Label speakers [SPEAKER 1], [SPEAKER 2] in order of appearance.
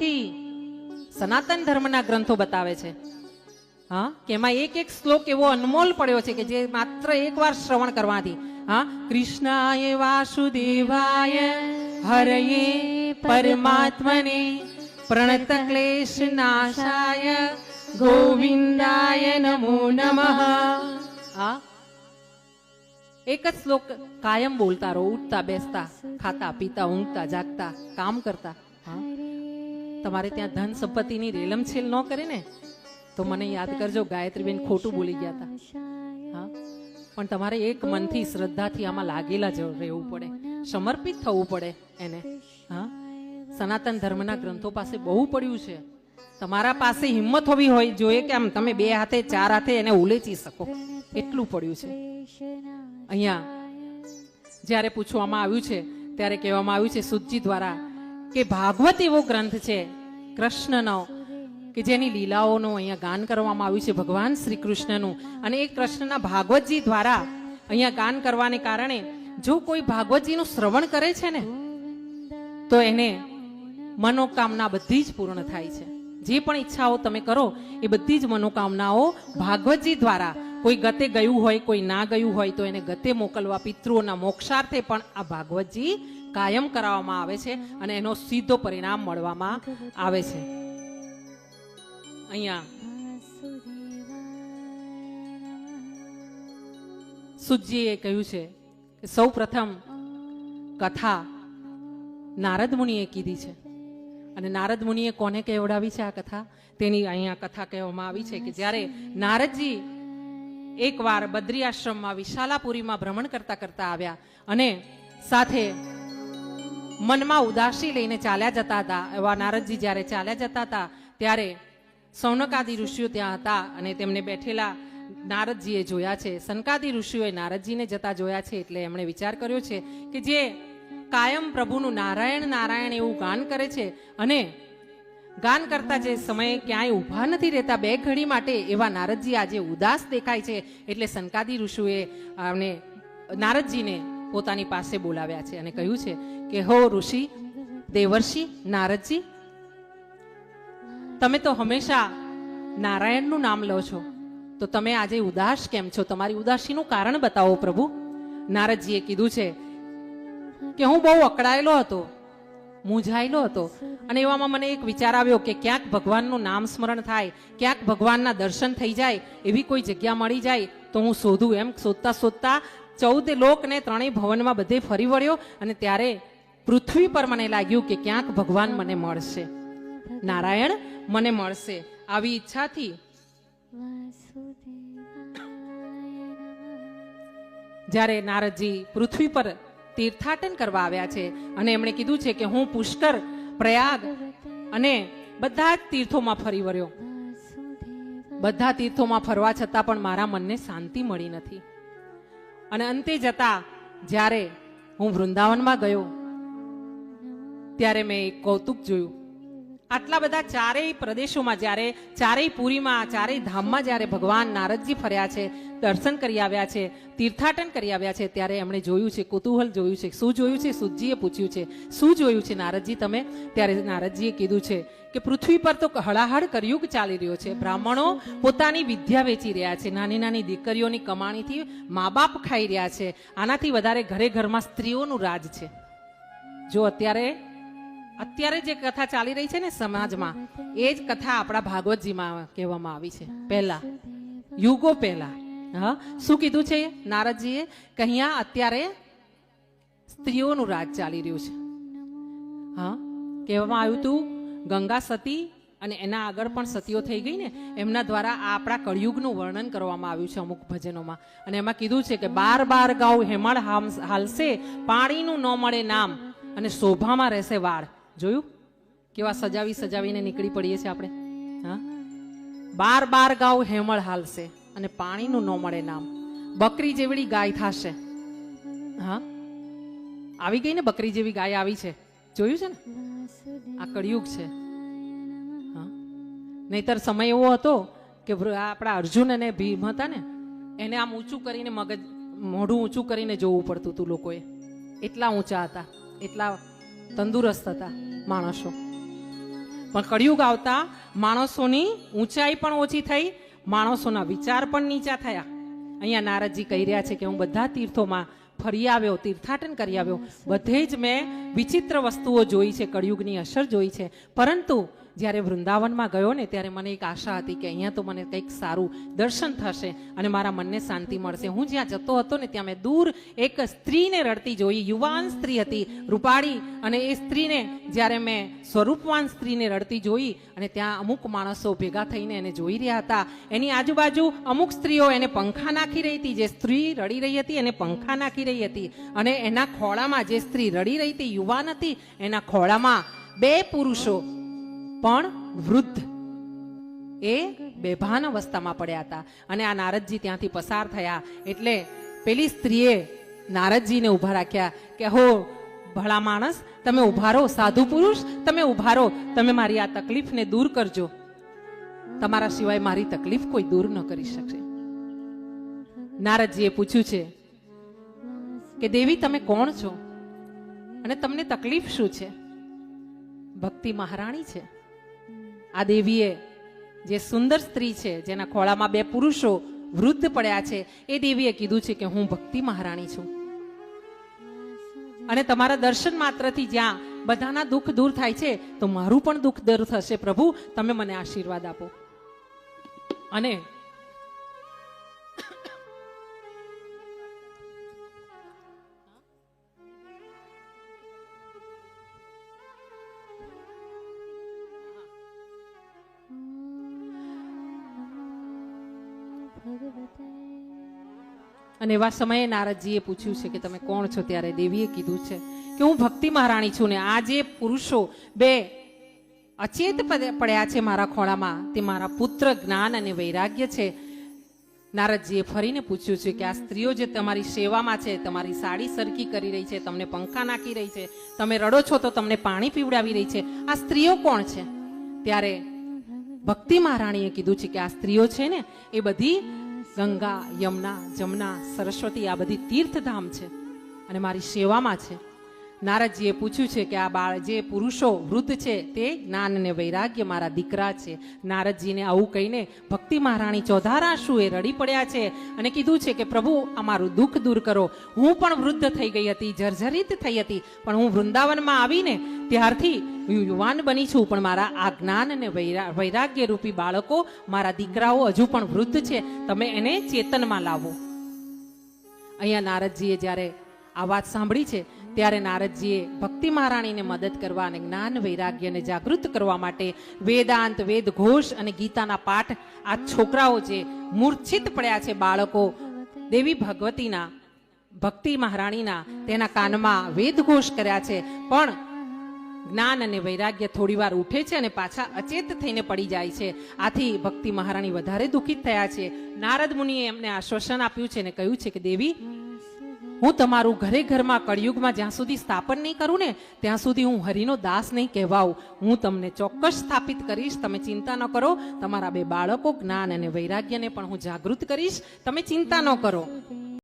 [SPEAKER 1] મનથી સનાતન ધર્મના ગ્રંથો બતાવે છે. હા, કે એમાં એક એક શ્લોક એવો અનમોલ પડ્યો છે કે જે માત્ર એકવાર શ્રવણ કરવાથી. હા, કૃષ્ણાય વાસુદેવાય, હરયે પરમાત્મને પ્રણત ક્લેશ નાશાય, ગોવિંદાય નમો નમઃ. હા, એક જ શ્લોક કાયમ બોલતા રહો, ઉઠતા બેસતા, ખાતા, પીતા, ઊંઘતા, જાગતા, કામ કરતા. હા તમારે ત્યાં ધન સંપત્તિની રેલમછેલ ન કરે ને, તો મને યાદ કરજો, ગાયત્રીબેન ખોટું બોલી ગયા હતા હા? પણ તમારે એક મનથી શ્રદ્ધાથી આમાં લાગેલા જ રહેવું પડે. સમર્પિત થવું પડે એને. હા? સનાતન ધર્મના ગ્રંથો પાસે બહુ પડ્યું છે. તમારા પાસે હિંમત હોવી હોય, જોઈએ કે આમ તમે બે હાથે, ચાર હાથે એને ઉલેચી શકો. એટલું પડ્યું છે. અહીંયા જ્યારે પૂછવામાં આવ્યું છે, ત્યારે કહેવામાં આવ્યું છે, સુજી દ્વારા કે ભાગવત એવો ગ્રંથ છે, કૃષ્ણનો, કે જેની લીલાઓનું અહીંયા ગાન કરવામાં આવ્યું છે ભગવાન શ્રી કૃષ્ણનું અને એ કૃષ્ણના ભાગવતજી દ્વારા અહીંયા ગાન કરવાને કારણે જો કોઈ ભાગવતજીનું શ્રવણ કરે છે ને, તો એને મનોકામના બધી જ પૂર્ણ થાય છે. જે પણ ઈચ્છાઓ તમે કરો, એ બધી જ મનોકામનાઓ ભાગવતજી દ્વારા કોઈ ગતે ગયું હોય, કોઈ ના ગયું હોય, તો એને ગતે મોકલવા, પિતૃઓના મોક્ષાર્થે પણ આ ભાગવતજી કાયમ કરાવવામાં આવે છે અને એનો સીધો પરિણામ મળવામાં આવે છે. અહીંયા સુજીએ કહ્યું છે કે સૌ પ્રથમ કથા નારદ મુનિએ કીધી છે. અને નારદ મુનિએ કોને કહેવડાવી છે આ કથા? તેની અહીંયા કથા કહેવામાં આવી છે કે જ્યારે નારદજી એકવાર બદ્રી આશ્રમમાં વિશાલાપુરીમાં ભ્રમણ કરતા કરતા આવ્યા અને સાથે મનમાં ઉદાસી લઈને ચાલ્યા જતા હતા. એવા નારદજી જ્યારે ચાલ્યા જતા હતા, ત્યારે સૌનકાદી ઋષિઓ ત્યાં હતા અને તેમને બેઠેલા નારદજીએ જોયા છે. સનકાદી ઋષિઓએ નારદજીને જતા જોયા છે એટલે એમણે વિચાર કર્યો છે કે જે કાયમ પ્રભુનું નારાયણ નારાયણ એવું ગાન કરે છે અને ગાન કરતા જે સમયે ક્યાંય ઊભા નથી રહેતા, બે ઘડી માટે એવા નારદજી આજે ઉદાસ દેખાય છે. એટલે સનકાદી ઋષિએ અને નારદજીને પોતાની પાસે બોલાવ્યા છે અને કહ્યું છે કે, હો ઋષિ, દેવર્ષિ, નારદજી, તમે તો હંમેશા નારાયણનું નામ લો છો. તો તમે આજે ઉદાસ કેમ છો? તમારી ઉદાસીનું કારણ બતાવો પ્રભુ. નારદજીએ કીધું છે કે, હું બહુ અકળાયેલો હતો, મૂંઝાયેલો હતો. અને એવામાં મને એક વિચાર આવ્યો કે, ક્યાંક ભગવાનનું નામ સ્મરણ થાય, ક્યાંક ભગવાનના દર્શન થઈ જાય, એવી કોઈ જગ્યા મળી જાય, તો હું શોધું. એમ શોધતા શોધતા ચૌદ લોક ને ત્રણેય ભવનમાં બધે ફરી વળ્યો અને ત્યારે પૃથ્વી પર મને લાગ્યું કે ક્યાંક ભગવાન મને મળશે. નારાયણ, મને મળશે. આવી ઈચ્છાથી જ્યારે નારદજી પૃથ્વી પર તીર્થાટન કરવા આવ્યા છે અને એમણે કીધું છે કે હું પુષ્કર, પ્રયાગ અને બધા જ તીર્થોમાં ફરી વળ્યો. બધા તીર્થોમાં ફરવા છતાં પણ મારા મનને શાંતિ મળી નથી. અને અંતે જતા જ્યારે હું વૃંદાવનમાં ગયો ત્યારે મેં એક કૌતુક જોયું. આટલા બધા ચારેય પ્રદેશોમાં જ્યારે, ચારેય પુરીમાં, ચારેય ધામમાં જ્યારે ભગવાન નારદજી ફર્યા છે, દર્શન કરી આવ્યા છે, તીર્થાટન કરી આવ્યા છે, ત્યારે એમણે જોયું છે, કુતૂહલ જોયું છે, શું જોયું છે, સુજીએ પૂછ્યું છે, શું જોયું છે નારદજી તમે? ત્યારે નારદજીએ કીધું છે કે પૃથ્વી પર તો હળાહળ કરયુગ ચાલી રહ્યો છે. બ્રાહ્મણો પોતાની વિદ્યા વેચી રહ્યા છે. નાની નાની દીકરીઓની કમાણીથી મા બાપ ખાઈ રહ્યા છે. આનાથી વધારે ઘરે ઘરમાં સ્ત્રીઓનું રાજ છે. જો અત્યારે અત્યારે જે કથા ચાલી રહી છે ને સમાજમાં, એ જ કથા આપણા ભાગવતજીમાં કહેવામાં આવી છે. પહેલા, યુગો પહેલા. હા? શું કીધું છે? નારદજીએ કે અહીંયા અત્યારે સ્ત્રીઓનું રાજ ચાલી રહ્યું છે. હા? કહેવામાં આવ્યું હતું ગંગા સતી અને એના આગળ પણ સતીઓ થઈ ગઈ ને, એમના દ્વારા આ આપણા કળિયુગનું વર્ણન કરવામાં આવ્યું છે અમુક ભજનોમાં. અને એમાં કીધું છે કે, બાર બાર ગાઉ હેમળ હામ- હાલશે, પાણીનું ન મળે નામ અને શોભામાં રહેશે વાળ. જોયું? કેવા સજાવી સજાવીને નીકળી પડીએ છીએ આપણે? હા? બાર બાર ગાઉ હેમળ હાલશે અને પાણીનું ન મળે નામ. બકરી જેવડી ગાય થશે. હા? આવી ગઈ ને બકરી જેવી ગાય આવી છે. જોયું છે ને? આ કળિયુગ છે. હા? નહીતર સમય એવો હતો કે આપણા અર્જુન અને ભીમ હતા ને, એને આમ ઊંચું કરીને મગજ મોઢું ઊંચું કરીને જોવું પડતું હતું લોકોએ. એટલા ઊંચા હતા. એટલા તંદુરસ્ત હતા માણસો. પણ કળિયુગ આવતા માણસોની ઊંચાઈ પણ ઓછી થઈ, માણસોના વિચાર પણ નીચા થયા. અહીંયા નારદજી કહી રહ્યા છે કે હું બધા તીર્થોમાં ફરી આવ્યો, તીર્થાટન કરી આવ્યો. બધે જ મેં વિચિત્ર વસ્તુઓ જોઈ છે, કળિયુગની અસર જોઈ છે. પરંતુ જ્યારે વૃંદાવનમાં ગયો ને, ત્યારે મને એક આશા હતી કે અહીંયા તો મને કંઈક સારું દર્શન થશે અને મારા મનને શાંતિ મળશે. હું જ્યાં જતો હતો ને, ત્યાં મેં દૂર એક સ્ત્રીને રડતી જોઈ. યુવાન સ્ત્રી હતી, રૂપાળી. અને એ સ્ત્રીને જ્યારે મેં સ્વરૂપવાન સ્ત્રીને રડતી જોઈ અને ત્યાં અમુક માણસો ભેગા થઈને એને જોઈ રહ્યા હતા. એની આજુબાજુ અમુક સ્ત્રીઓ એને પંખા નાખી રહી હતી. જે સ્ત્રી રડી રહી હતી, એને પંખા નાખી રહી હતી. અને એના ખોળામાં જે સ્ત્રી રડી રહી હતી, યુવાન હતી, એના ખોળામાં બે પુરુષો પણ વૃદ્ધ. એ બેભાન અવસ્થામાં પડ્યા હતા અને આ નારદજી ત્યાંથી પસાર થયા. એટલે પેલી સ્ત્રીએ નારદજીને ઊભા રાખ્યા કે, હો, ભલા માણસ, તમે ઊભા રહો સાધુ પુરુષ, તમે ઊભા રહો તમે મારી આ તકલીફને દૂર કરજો. તમારા સિવાય મારી તકલીફ કોઈ દૂર ન કરી શકશે. નારદજીએ પૂછ્યું છે કે, દેવી, તમે કોણ છો? અને તમને તકલીફ શું છે? ભક્તિ મહારાણી છે? આ દેવીએ જે સુંદર સ્ત્રી છે, જેના ખોળામાં બે પુરુષો વૃદ્ધ પડ્યા છે, એ દેવીએ કીધું છે કે હું ભક્તિ મહારાણી છું. અને તમારા દર્શન માત્રથી જ્યાં બધાના દુઃખ દૂર થાય છે, તો મારું પણ દુઃખ દૂર થશે પ્રભુ. તમે મને આશીર્વાદ આપો. અને અને એવા સમયે નારદજીએ પૂછ્યું છે કે તમે કોણ છો? ત્યારે દેવીએ કીધું છે કે હું ભક્તિ મહારાણી છું ને આ જે પુરુષો બે અચેત પડ્યા છે મારા ખોળામાં, તે મારા પુત્ર જ્ઞાન અને વૈરાગ્ય છે. નારદજીએ ફરીને પૂછ્યું છે કે આ સ્ત્રીઓ જે તમારી સેવામાં છે, તમારી સાડી સરખી કરી રહી છે, તમને પંખા નાખી રહી છે, તમે રડો છો તો તમને પાણી પીવડાવી રહી છે. આ સ્ત્રીઓ કોણ છે? ત્યારે ભક્તિ મહારાણીએ કીધું છે કે આ સ્ત્રીઓ છે ને, એ બધી ગંગા યમુના જમના સરસ્વતી આ બધી તીર્થધામ છે અને મારી સેવામાં છે. નારદજીએ પૂછ્યું છે કે આ બાળ જે પુરુષો વૃદ્ધ છે, તે જ્ઞાન અને વૈરાગ્ય મારા દીકરા છે. નારદજીને આવું કહીને ભક્તિ મહારાણી ચોધારા શું એ રડી પડ્યા છે અને કીધું છે કે, પ્રભુ, અમારું દુઃખ દૂર કરો. હું પણ વૃદ્ધ થઈ ગઈ હતી, જર્જરિત થઈ હતી, પણ હું વૃંદાવનમાં આવીને ત્યારથી હું યુવાન બની છું. પણ મારા આ જ્ઞાન અને વૈરા- વૈરાગ્ય રૂપી બાળકો, મારા દીકરાઓ હજુ પણ વૃદ્ધ છે. તમે એને ચેતનમાં લાવો. અહીંયા નારદજીએ જ્યારે આ વાત સાંભળી છે ત્યારે નારદજીએ ભક્તિ મહારાણીને મદદ કરવા અને જ્ઞાન વૈરાગ્યને જાગૃત કરવા માટે વેદાંત વેદ ઘોષ અને ગીતાના પાઠ આ છોકરાઓ જે મૂર્છિત પડ્યા છે બાળકો, દેવી ભગવતીના, ભક્તિ મહારાણીના, તેના કાનમાં વેદ ઘોષ કર્યા છે. પણ જ્ઞાન અને વૈરાગ્ય થોડી વાર ઉઠે છે અને પાછા અચેત થઈને પડી જાય છે. આથી ભક્તિ મહારાણી વધારે દુઃખિત થયા છે. નારદ મુનિએ એમને આશ્વાસન આપ્યું છે અને કહ્યું છે કે દેવી હું તમારું ઘરે ઘરમાં કળિયુગમાં જ્યાં સુધી સ્થાપન નહીં કરું ને, ત્યાં સુધી હું હરિનો દાસ નહીં કહેવાઉં. હું તમને ચોક્કસ સ્થાપિત કરીશ, તમે ચિંતા ન કરો. તમારા બે બાળકો જ્ઞાન અને વૈરાગ્યને પણ હું જાગૃત કરીશ. તમે ચિંતા ન કરો.